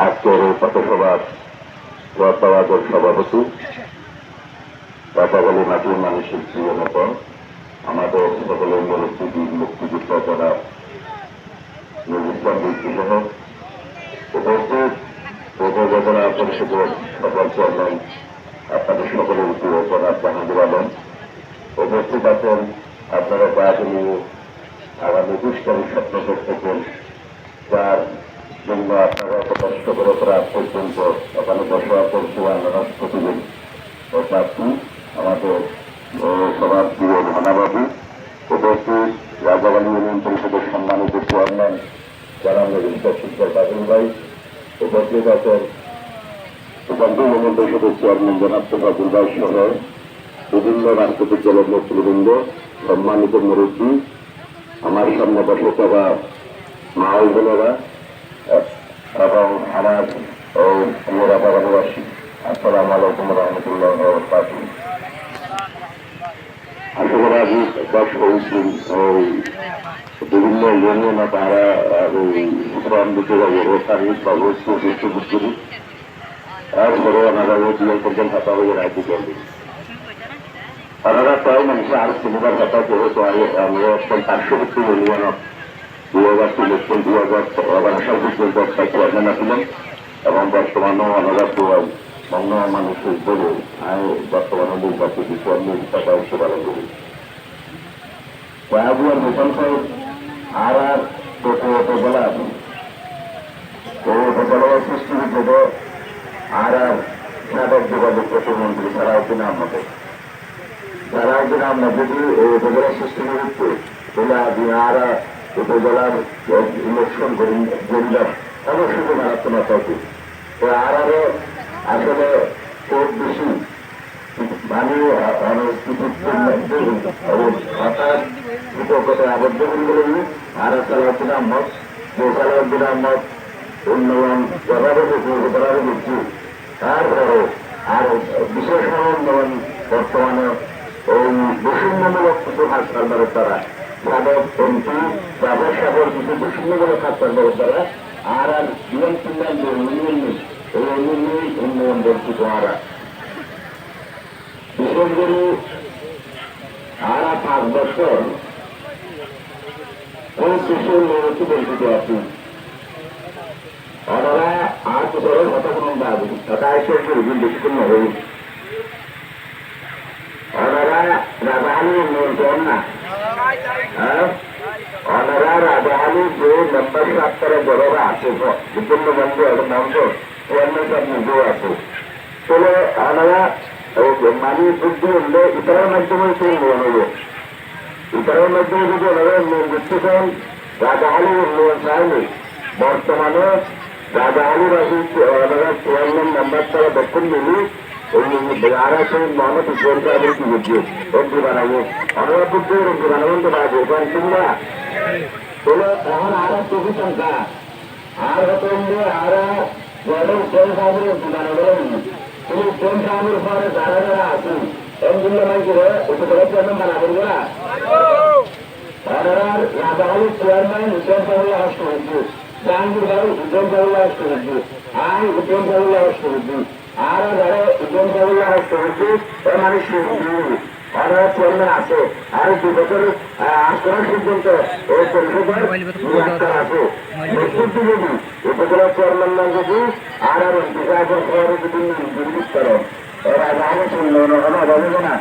আজকের এই পথসভার বর্তমানের সভাপতি কথাবলী মাটির মানুষের প্রিয় মতন আমাদের সকলের মুক্তিবীর মুক্তিযোদ্ধা উপস্থিত উপজেলা পরিষদের সকল চেয়ারম্যান, আপনাদের সকলের প্রিয় জনাব জাহাঙ্গীর আলম। উপস্থিত আছেন আপনারা বাড়ি নিয়ে আগামী দুষ্কারী স্বপ্ন দেখতেছেন যার আপনারা এত কষ্ট করে প্রায় পর্যন্ত ওখানে বসবাস করছে আমরা প্রতিদিন ও প্রার্থী আমাদের সবার প্রিয় ঘনাবাবু উপস্থিত রাজাবালী ইউনিয়ন পরিষদের সম্মানিত চেয়ারম্যান যারা রেজিস্টার শিক্ষক বাদুল ভাই উপস্থিত আছেন উপান্ত ইউনিয়ন পরিষদের চেয়ারম্যান জনাব বাদুল ভাই সহ বিভিন্ন রাজনৈতিক দলের নেতৃবৃন্দ, সম্মানিত মুরব্বী, আমার সামনে বসে থাকা মা বোনেরা এবং আমার ও প্রিয়রা বাবাবাসী আসসালাম আলাইকুম রহমতুল্লাহ বারকাতুহু। আসলে আমি দশ হয়েছি ওই বিভিন্ন ইউনিয়ন তারা ওই শ্রম দিতে যাব শারীরিক বা বস্তু বিশ্ববিদ্য তারপরে ওনারা ওই দিয়ে করবেন হাতা হয়ে প্রায় মানুষ আর সিনেমার কথা আমি আমি পার্শ্ববর্তী ইউনিয়ন দুই হাজার ইলেকশন দুই হাজার এবার আসার পর্যন্ত একটা চেয়ারম্যান আসলেন এবং বর্তমানেও ওনারা অন্য মানুষের বলে আমি বর্তমানে নির্বাচিত চেয়ারম্যান হিসাবে পালন করি কয়াবুয়ার মিশন সাহেব আর আর আছে তো উপজেলা সৃষ্টি হিসেবে আর আর সাবেক যোগাযোগ প্রতিমন্ত্রী সারাউদ্দিন আহমদের সারাউদ্দিন আহমদ যদি এই উপজেলা সৃষ্টি করতে তাহলে আজ আর উপজেলার ইলেকশন করিলাম অবশ্যই মারাত্মক মাত্রা উচিত তো আর আরও আসলে খুব বেশি মানে হঠাৎ উপকথায় আবদ্ধ করে বলে আর সালাউদ্দিন আহমদ যে সালাউদ্দিন আহমদ উন্নয়ন যেভাবে করার দিচ্ছি তারপরে আর বিশেষ উন্নয়ন বর্তমানে এই বৈষম্যমূলক কিছু হাসপাতালের দ্বারা সাধক এমপি ব্যবসাগর কিছু বৈষম্যমূলক হাসপাতালের দ্বারা আর আর বিএনপি যে ইউনিয়ন নেই এই ইউনিয়ন উন্নয়ন বঞ্চিত আর বিশেষ করে আর পাঁচ বছর কোন শিশু মেয়েকে বঞ্চিত আছি ওনারা আর বছরের কথা কোনো দাবি কথা এসে করবেন বেশিক্ষণ নহই ওনারা রাজাহানি উন্নয়ন না। হ্যাঁ? ওনারা রাজাহানি যে মেম্বার সাতটারে বড়রা আছে বিভিন্ন মন্ত্র এবং মন্ত্র চেয়ারম্যান সাহেব নিজেও আছে। চলে ওনারা মানি বুদ্ধি হলে ইতারের মাধ্যমে সে উন্নয়ন হইব ইতারের মাধ্যমে যদি ওনারা করতে চান রাজাহানি উন্নয়ন চায়নি বর্তমানে রাজাহানি রাজি ওনারা চেয়ারম্যান মেম্বার তারা দক্ষিণ মিলি আর আছে মোহাম্মদ ইসলাম সাহেবের কি বুদ্ধি রব্বি বানাবো আমরা বুদ্ধি রব্বি বানাবেন তো বাবু কারণ তোমরা তোমরা এখন আর চোখে সংখ্যা আর হতো আর বড় ইসলাম সাহেবের রব্বি বানাবো তুমি ইসলাম সাহেবের পরে যারা যারা আছেন এমগুলো নাই করে উপকূলে চেয়ারম্যান বানাবেন না ওনারা রাজাহালি চেয়ারম্যান ইসলাম সাহেবের আসতে হচ্ছে জাহাঙ্গীর ভাই ইসলাম আর সাহেবের আসতে হচ্ছে মানুষ ওরা চেয়ারম্যান আছে। আর দু বছর করার পর্যন্ত ওই পরিষদের আছে। যদি উপজেলা চেয়ারম্যান না যদি আর আর শহরে যদি নির্দিষ্ট করে এরা জানে শুনলো না হবে না।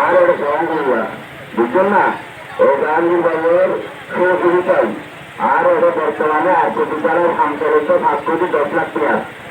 আর ওটা সহন করবা। বুঝছেন না? ও আর ওটা বর্তমানে কোটি দশ লাখ টাকা।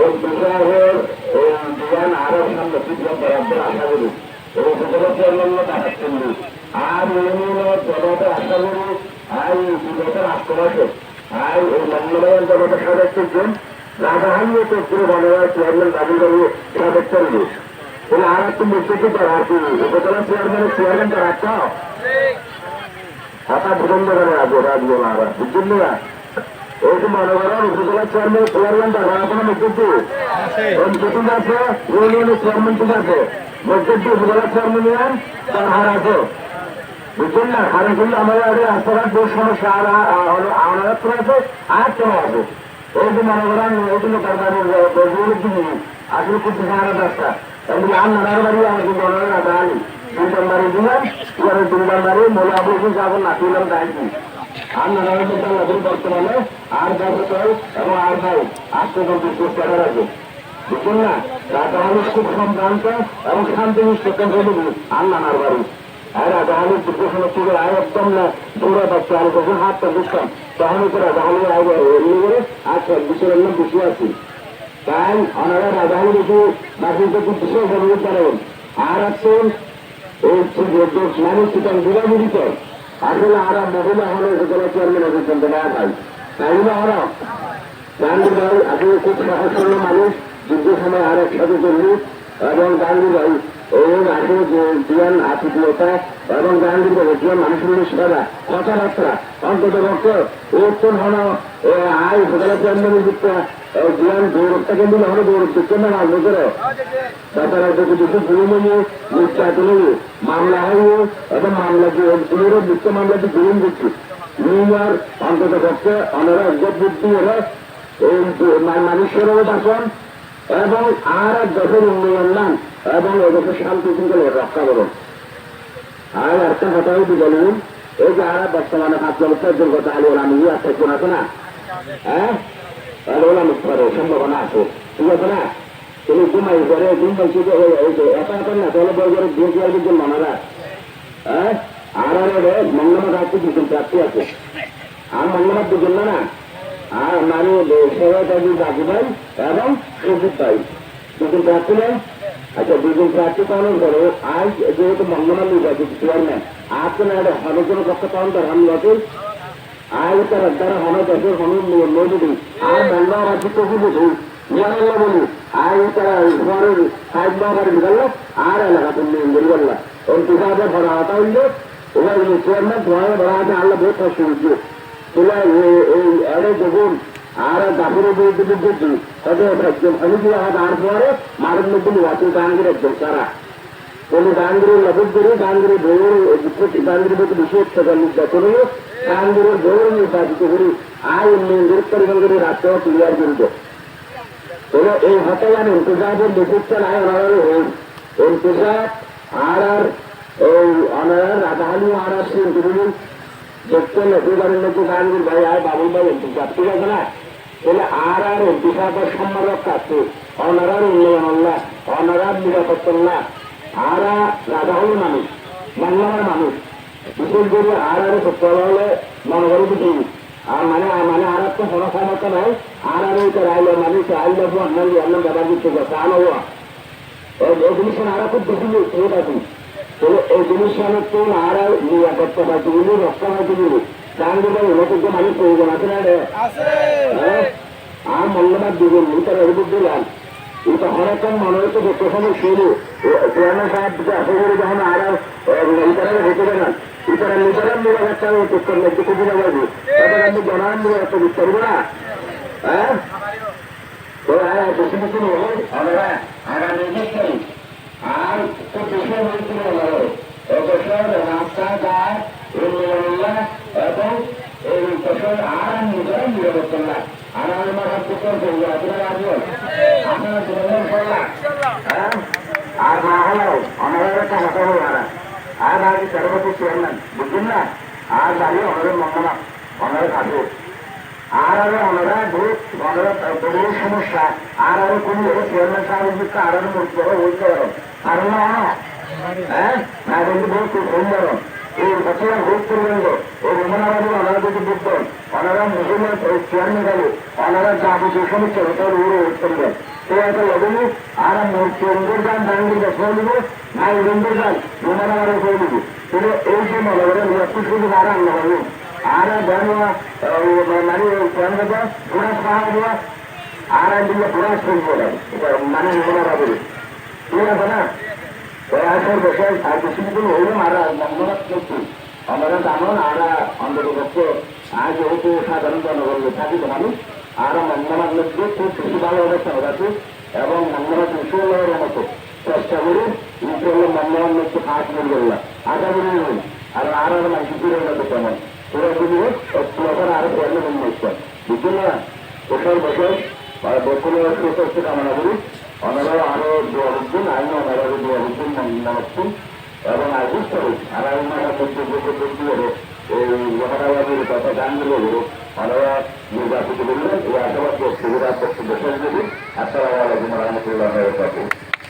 এই বিভাগের এই বিধান আরও সামনে চিত্র বরাদ্দের আশা করি। এই উপজেলা চেয়ারম্যান টাকা চিনবি আর ইউনিয়নের জনতা আশা করি আর বিগত রাষ্ট্র মাসে আর এই মঙ্গলবার জনতা সদস্যজন রাজাহানিও তো পুরো বনবাস চেয়ারম্যান দাবি করিয়ে সাবেক করবে তাহলে আর একটু মুখ্যটি করা আর কি উপজেলা চেয়ারম্যানের চেয়ারম্যানটা রাখতে হাতা ভূখণ্ড করে রাখব রাখব না আবার বুঝছেন না এই করেন উপজেলা চেয়ারম্যান চেয়ারম্যানটা রাখা কোনো মুখ্যটি ঠিক আছে ইউনিয়নের চেয়ারম্যান ঠিক আছে মুখ্যটি উপজেলা চেয়ারম্যান তার হার আছে বুঝছেন না কারণ কিন্তু আমাদের আগে রাস্তাঘাট বহু সমস্যা আর তো আছে আর চলে আছে এই যে মনে ওইগুলো কারবারের বজরুলের দিকে আসলে খুব সারা রাস্তা এমনি আর নানার বাড়ি আমাকে মনে হয় না দাঁড়ানি তিনটার বর্তমানে আর বছর এবং আর আজকে কিন্তু চেষ্টা করা আছে। বুঝছেন না? রাজধানী খুব সম্ভ্রান্ত এবং শান্তি নিষ্ঠেন করে দিবি আর নানার বাড়ি। আর রাজধানী দুর্ঘটনা ছিল আর একদম না দৌড়ে পাচ্ছে আমি যখন হাতটা বুঝতাম তখন তো রাজধানী আগে এমনি করে আচ্ছা বিশ্বের এমন বেশি আছি তাই ওনারা রাজধানী বেশি বাকিতে খুব বিশেষ অনুরোধ করেন আর আছেন এই মানুষ চিকেন বুড়াবুড়িত আসলে আর মহিলা হলে চেয়ারম্যান হয়েছেন না ভাই তাই না ওরা গান্ধী ভাই আসলে খুব সহজ মানুষ যুদ্ধের সময় আর একসাথে চললি এবং গান্ধী ভাই এই আসলে যে জিয়ান আতিথীয়তা, এবং গান্ধী ভাই জিয়ান মানুষের সেবা, কথাবার্তা অন্তত পক্ষে উত্তর হন আয় হোটেলের চেয়ারম্যানের দিকটা জিয়ান গৌরবটা কিন্তু হলো গৌরব দিচ্ছে না মাঝে করে তাছাড়া যদি কিছু গুরুমণি নির্যাতনে মামলা হয় এবং মামলা যে গুরুর দিচ্ছে মামলা যে গুরুম দিচ্ছে নিউমার অন্তত পক্ষে অনেরা একজট বুদ্ধি হলে এই মানুষেরও বাসন এবং আর এক দেশের উন্নয়ন নাম এবং এদেশের শান্তি শৃঙ্খলা রক্ষা করুন। আর একটা কথা হইতে বলুন এই যে আর বর্তমানে পাঁচ বছর দুর্গত আলী আমি আছে, কোন আছে না? হ্যাঁ? আলোলা মুখ করে সম্ভাবনা আছে। ঠিক আছে না? তুমি ঘুমাই করে ঘুম পাইছি তো এত না, তাহলে বই করে ঘুম চুয়ার কিন্তু মনারা হ্যাঁ? আর আর মঙ্গলমা রাখতে দুজন প্রাপ্তি আছে। আর মঙ্গলমা দুজন না আর মানে সহায়তাজি বাকি ভাই এবং সুজিত ভাই। দুজন প্রার্থী নেই আচ্ছা দুজন প্রার্থী পালন করো আজ যেহেতু মঙ্গলমা নির্বাচিত চেয়ারম্যান আজকে না এটা হবে কোনো পক্ষে পালন করেন আমি নতুন আয় তারা দ্বারা হন দেশের হন নদী আর মঙ্গলা রাজ্য কবি বুঝি ইয়ারাল্লাহ বলি আয় তারা ঘরের সাইড বাবার বিগাল আর এলাকাতে নিয়ে বলল। ওর পিসাবে ভরা হতা হইল এবার চেয়ারম্যান ধোয়া ভরা আছে আল্লাহ বহুত কষ্ট এই এড়ে দেখুন আর দাপুরে বিরুদ্ধে বুঝছি তবে আমি কি আর পরে মারের মধ্যে আছে গাঙ্গির একদম সারা কোনো গাঙ্গিরের লবক করে গাঙ্গিরের বউর গাঙ্গিরের মধ্যে বেশি অত্যাচার নির্যাতন গাঙ্গিরের বউর নির্বাচিত করি আয় উন্নয়ন পরিমাণ করে রাস্তা ক্লিয়ার রাধাহানি আর আর সিন্ধুগুলি দেখছেন একেবারে নাকি গাঙ্গির ভাই আর বাবুল ভাই ইন্তজাম ঠিক আছে না? তাহলে আর আর ইন্তজামের সম্মান রক্ষা আছে। অনারার উন্নয়ন আল্লাহ অনারার নিরাপত্তা না। আরা রাধাহলি মানুষ, বাংলার মানুষ। বিশেষ করে আর আরে সত্য হলে মনে করে বুঝি আর মানে মানে আর একটা কোনো ক্ষমতা নাই। আর আর এটা রাইলে মানুষ আইলে অন্যান্য অন্য ব্যাপার দিচ্ছে তা নয় এই জিনিস আর খুব বেশি ঠিক তাহলে এই জিনিসের তো আর নিরাপত্তা পাইছিগুলি রক্ষা পাইছিগুলি গান দিলে উন্নতির মানুষ প্রয়োজন আছে না রে আর মূল্যবাদ দিবেন তার এরকম দিলাম। এটা হরকম মনে হচ্ছে যে প্রথমে শুরু পুরানো সাহেব আশা করি যখন আর ইতারা ভেতরে না ইতারা নিজেরা নিরাপত্তা উত্তর মধ্যে খুবই যাব তখন আমি আর তো দেশের মন্ত্রী হলো দেশের রাস্তা ঘাট উন্নয়ন এবং এই দেশের আর নিজেরা নিরাপত্তা আর আমার হাতে করব আপনারা আসবেন আপনারা জীবনের করলাম আর না হলেও অনারের একটা হাতে হলো আর আগে সর্বতি চেয়ারম্যান বুঝলেন না আর কোন চেয়ারম্যান সাহেব আর মূর্তি পারো হ্যাঁ কিন্তু বহুত সুন্দর এই বছর ভোট করবেন এই রমনাবাদী অনারা যদি বুঝবেন অনারা মুসলমান চেয়ারম্যান গেলে অনারা যা বুঝে সমস্যা ওটার উড়ে ভোট করবেন তো একটা লগনি আর চন্দ্র গান ডাঙ্গির বছর দিব না ইন্দ্র গান রমনাবাদে করে দিব কিন্তু এই যে মনে করেন একটু শুধু আর ঠিক আছে না ওই আসর বসে আর বেশি দিন হইলাম আর মঙ্গলাত করছি আমরা জানো না আমরা অন্তর্ভুক্ত আজ যেহেতু সাধারণ জনগণ থাকি মানুষ আর মঙ্গলার মধ্যে খুব বেশি ভালো অবস্থা আছে, এবং মঙ্গলার বিশ্বর মতো চেষ্টা করি ইনশাল্লাহ আর আর আর আরও হচ্ছে বছরের সুস্বাস্থ্য কামনা করি। ওনারা আরও দোয়া করছেন আমি ওনারা দোয়া করছেন মনে এবং আর বুঝতে পারি আর ওনারা মধ্যে বসে বলতে হবে এই মহারাবাদের কথা জানলে হলো ওনারা নির্বাচিত করলেন এই আশাবাদ সুবিধা বসে দেবেন আসসালামু আলাইকুম